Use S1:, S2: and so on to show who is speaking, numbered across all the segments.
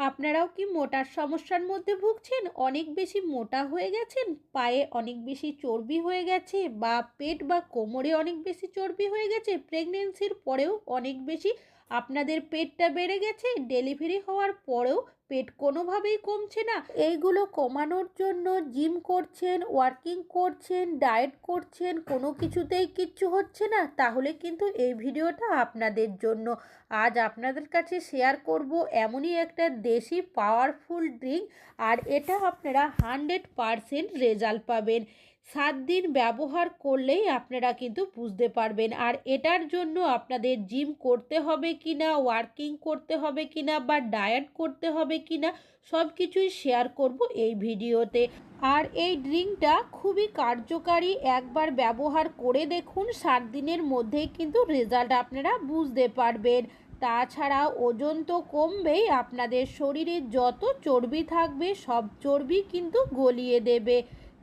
S1: আপনারাও কি মোটার সমস্যার মধ্যে ভুগছেন? অনেক বেশি মোটা হয়ে গেছেন, পায়ে অনেক বেশি চর্বি হয়ে গেছে, বা পেট বা কোমরে অনেক বেশি চর্বি হয়ে গেছে প্রেগনেন্সির পরেও অনেক বেশি আপনাদের পেটটা বেড়ে গেছে ডেলিভারি হওয়ার পরেও পেট কোনোভাবেই কমছে না। এইগুলো কমানোর জন্য জিম করছেন, ওয়ার্কিং করছেন, ডায়েট করছেন, কোনো কিছুতেই কিচ্ছু হচ্ছে না। তাহলে কিন্তু এই ভিডিওটা আপনাদের জন্য। আজ আপনাদের কাছে শেয়ার করব এমনই একটা দেশি পাওয়ারফুল ড্রিঙ্ক আর এটা আপনারা হান্ড্রেড পারসেন্ট রেজাল্ট পাবেন। সাত দিন ব্যবহার করলেই আপনারা কিন্তু বুঝতে পারবেন। আর এটার জন্য আপনাদের জিম করতে হবে কি না ওয়ার্কিং করতে হবে কি না বা ডায়েট করতে হবে কি না সব কিছুই শেয়ার করব এই ভিডিওতে। আর এই ড্রিঙ্কটা খুবই কার্যকারী, একবার ব্যবহার করে দেখুন, সাত দিনের মধ্যেই কিন্তু রেজাল্ট আপনারা বুঝতে পারবেন। তাছাড়া ওজন তো কমবেই, আপনাদের শরীরে যত চর্বি থাকবে, সব চর্বি কিন্তু গলিয়ে দেবে।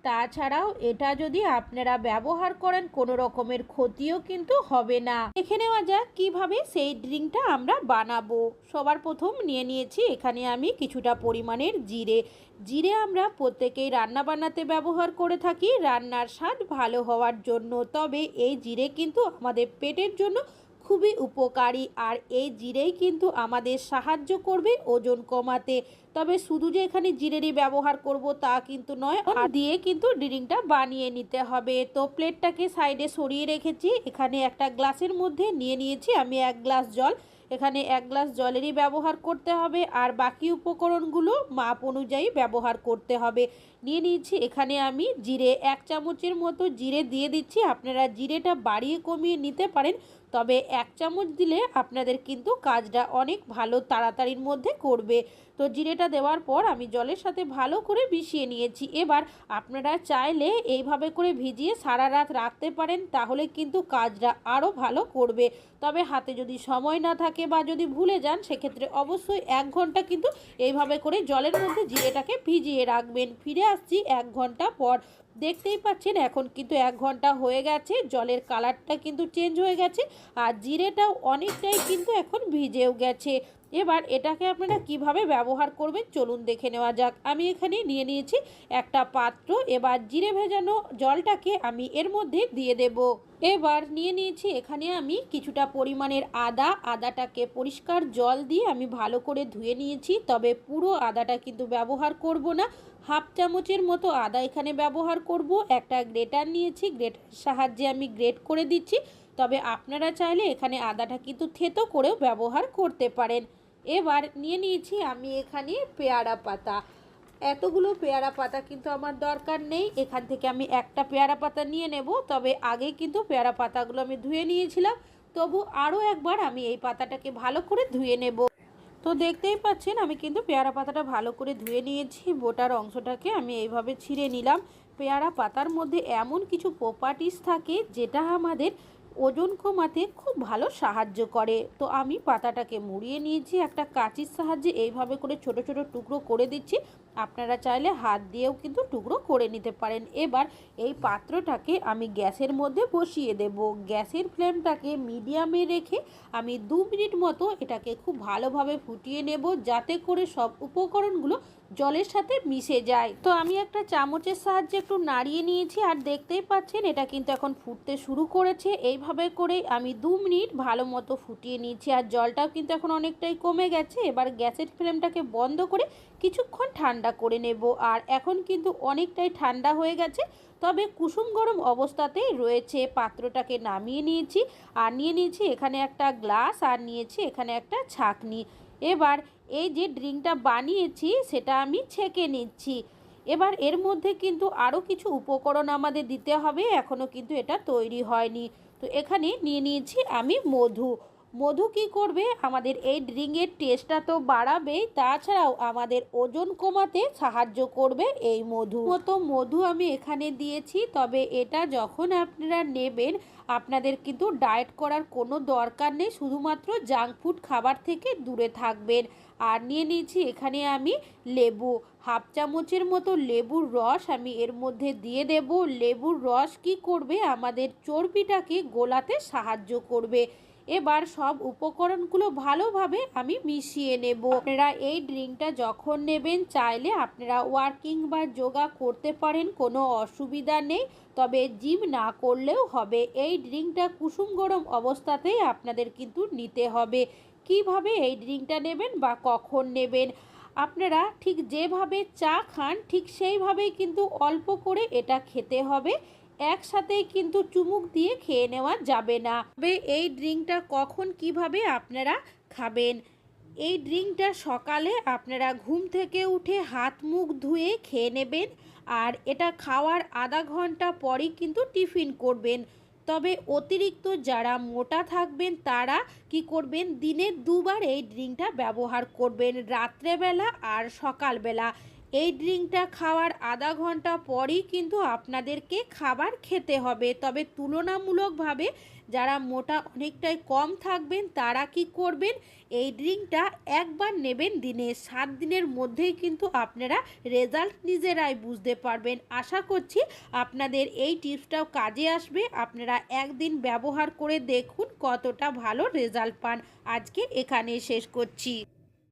S1: তাছাড়াও এটা যদি আপনারা ব্যবহার করেন, কোনো রকমের ক্ষতিও কিন্তু হবে না। দেখে নেওয়া যাক কীভাবে সেই ড্রিঙ্কটা আমরা বানাবো। সবার প্রথম নিয়ে নিয়েছি এখানে আমি কিছুটা পরিমাণের জিরে। জিরে আমরা প্রত্যেকেই রান্না বান্নাতে ব্যবহার করে থাকি। রান্নার স্বাদ ভালো হওয়ার জন্য। তবে এই জিরে কিন্তু আমাদের পেটের জন্য খুবই উপকারী আর এই জিরেই কিন্তু আমাদের সাহায্য করবে ওজন কমাতে। তবে শুধু যে এখানে জিরেরই ব্যবহার করব তা কিন্তু নয়, আর দিয়ে কিন্তু ড্রিঙ্কটা বানিয়ে নিতে হবে। তো প্লেটটাকে সাইডে সরিয়ে রেখেছি, এখানে একটা গ্লাসের মধ্যে নিয়ে নিয়েছি আমি এক গ্লাস জল। এখানে এক গ্লাস জলেরই ব্যবহার করতে হবে, আর বাকি উপকরণগুলো মাপ অনুযায়ী ব্যবহার করতে হবে। নিয়ে নিয়েছি এখানে আমি জিরে, এক চামচের মতো জিরে দিয়ে দিচ্ছি। আপনারা জিরেটা বাড়িয়ে কমিয়ে নিতে পারেন তবে এক চামচ দিলে আপনাদের কিন্তু কাজটা অনেক ভালো তাড়াতাড়ির মধ্যে করবে। তো জিরেটা দেওয়ার পর আমি জলের সাথে ভালো করে মিশিয়ে নিয়েছি। এবার আপনারা চাইলে এইভাবে করে ভিজিয়ে সারা রাত রাখতে পারেন, তাহলে কিন্তু কাজটা আরও ভালো করবে। তবে হাতে যদি সময় না থাকে বা যদি ভুলে যান, সেক্ষেত্রে অবশ্যই এক ঘণ্টা কিন্তু এইভাবে করে জলের মধ্যে জিরেটাকে ভিজিয়ে রাখবেন। ফিরে আসছি এক ঘণ্টা পর। দেখতেই পাচ্ছেন, এখন কিন্তু এক ঘণ্টা হয়ে গেছে। জলের কালারটা কিন্তু চেঞ্জ হয়ে গেছে। আর জিরেটাও অনেকটাই কিন্তু এখন ভিজেও গেছে। এবার এটাকে আপনারা কীভাবে ব্যবহার করবেন চলুন দেখে নেওয়া যাক। আমি এখানে নিয়ে নিয়েছি একটা পাত্র, এবার জিরে ভেজানো জলটাকে আমি এর মধ্যে দিয়ে দেব। এবার নিয়ে নিয়েছি এখানে আমি কিছুটা পরিমাণের আদা। আদাটাকে পরিষ্কার জল দিয়ে আমি ভালো করে ধুয়ে নিয়েছি, তবে পুরো আদাটা কিন্তু ব্যবহার করব না। হাফ চামচের মতো আদা এখানে ব্যবহার করব। একটা গ্রেটার নিয়েছি গ্রেটার সাহায্যে আমি গ্রেট করে দিচ্ছি। তবে আপনারা চাইলে এখানে আদাটা কিন্তু থেতো করেও ব্যবহার করতে পারেন। এবার নিয়ে নিয়েছি আমি এখানে পেয়ারা পাতা। এতগুলো পেয়ারা পাতা কিন্তু আমার দরকার নেই। এখান থেকে আমি একটা পেয়ারা পাতা নিয়ে নেব। তবে আগে কিন্তু পেয়ারা পাতাগুলো আমি ধুয়ে নিয়েছিলাম। তবু আরও একবার আমি এই পাতাটাকে ভালো করে ধুয়ে নেব। তো দেখতেই পাচ্ছেন, আমি কিন্তু পেয়ারা পাতাটা ভালো করে ধুয়ে নিয়েছি। বোটার অংশটাকে আমি এইভাবে ছিঁড়ে নিলাম। পেয়ারা পাতার মধ্যে এমন কিছু প্রপার্টিস থাকে, যেটা আমাদের ওজন কমাতে খুব ভালো সাহায্য করে। তো আমি পাতাটাকে মুড়িয়ে নিয়েছি, একটা কাঁচির সাহায্যে এইভাবে করে ছোট ছোট টুকরো করে দিচ্ছি। আপনারা চাইলে হাত দিয়েও কিন্তু টুকরো করে নিতে পারেন। এবার এই পাত্রটাকে আমি গ্যাসের মধ্যে বসিয়ে দেব। গ্যাসের ফ্লেমটাকে মিডিয়ামে রেখে আমি দু মিনিট মতো এটাকে খুব ভালোভাবে ফুটিয়ে নেব, যাতে করে সব উপকরণগুলো জলের সাথে মিশে যায়। তো আমি একটা চামচের সাহায্যে একটু নাড়িয়ে নিয়েছি, আর দেখতেই পাচ্ছেন এটা কিন্তু এখন ফুটতে শুরু করেছে। এইভাবে করে আমি দু মিনিট ভালো মতো ফুটিয়ে নিয়েছি। আর জলটাও কিন্তু এখন অনেকটাই কমে গেছে। এবার গ্যাসের ফ্লেমটাকে বন্ধ করে কিছুক্ষণ ঠান্ডা করে নেব। আর এখন কিন্তু অনেকটাই ঠান্ডা হয়ে গেছে। তবে কুসুম গরম অবস্থাতেই রয়েছে। পাত্রটাকে নামিয়ে নিয়েছি। আর নিয়ে নিয়েছি এখানে একটা গ্লাস আর নিয়েছি এখানে একটা ছাকনি। এবার এই যে ড্রিঙ্কটা বানিয়েছি, সেটা আমি ছেঁকে নিচ্ছি। এবার এর মধ্যে কিন্তু আরও কিছু উপকরণ আমাদের দিতে হবে। এখনও কিন্তু এটা তৈরি হয়নি। তো এখানে নিয়ে নিয়েছি আমি মধু। মধু কি করবে? আমাদের এই ড্রিঙ্কের টেস্টটা তো বাড়াবেই তাছাড়াও আমাদের ওজন কমাতে সাহায্য করবে এই মধু। মতো মধু আমি এখানে দিয়েছি, তবে এটা যখন আপনারা নেবেন, আপনাদের কিন্তু ডায়েট করার কোনো দরকার নেই, শুধুমাত্র জাঙ্ক ফুড খাবার থেকে দূরে থাকবেন। আর নিয়ে নিয়েছি এখানে আমি লেবু, হাফ চামচের মতো লেবুর রস আমি এর মধ্যে দিয়ে দেব। লেবুর রস কি করবে? আমাদের চর্বিটাকে গোলাতে সাহায্য করবে। এবার সব উপকরণগুলো ভালোভাবে আমি মিশিয়ে নেব। আপনারা এই ড্রিঙ্কটা যখন নেবেন, চাইলে আপনারা ওয়ার্কিং বা যোগা করতে পারেন, কোনো অসুবিধা নেই। তবে জিম না করলেও হবে। এই ড্রিঙ্কটা কুসুম গরম অবস্থাতেই আপনাদের কিন্তু নিতে হবে। কীভাবে এই ড্রিঙ্কটা নেবেন বা কখন নেবেন? আপনারা ঠিক যেভাবে চা খান, ঠিক সেইভাবেই কিন্তু অল্প করে এটা খেতে হবে। একসাথেই কিন্তু চুমুক দিয়ে খেয়ে নেওয়া যাবে না। তবে এই ড্রিঙ্কটা কখন কীভাবে আপনারা খাবেন? এই ড্রিঙ্কটা সকালে আপনারা ঘুম থেকে উঠে হাত মুখ ধুয়ে খেয়ে নেবেন আর এটা খাওয়ার আধা ঘণ্টা পরই কিন্তু টিফিন করবেন। তবে অতিরিক্ত যারা মোটা থাকবেন তারা কি করবেন? দিনে দুবার এই ড্রিঙ্কটা ব্যবহার করবেন রাত্রেবেলা আর সকালবেলা। এই ড্রিঙ্কটা খাওয়ার আধা ঘণ্টা পরই কিন্তু আপনাদেরকে খাবার খেতে হবে। তবে তুলনামূলকভাবে যারা মোটা অনেকটাই কম থাকবেন, তারা কি করবেন? এই ড্রিঙ্কটা একবার নেবেন দিনে। সাত দিনের মধ্যেই কিন্তু আপনারা রেজাল্ট নিজেরাই বুঝতে পারবেন। আশা করছি আপনাদের এই টিপসটাও কাজে আসবে। আপনারা একদিন ব্যবহার করে দেখুন কতটা ভালো রেজাল্ট পান। আজকে এখানে শেষ করছি।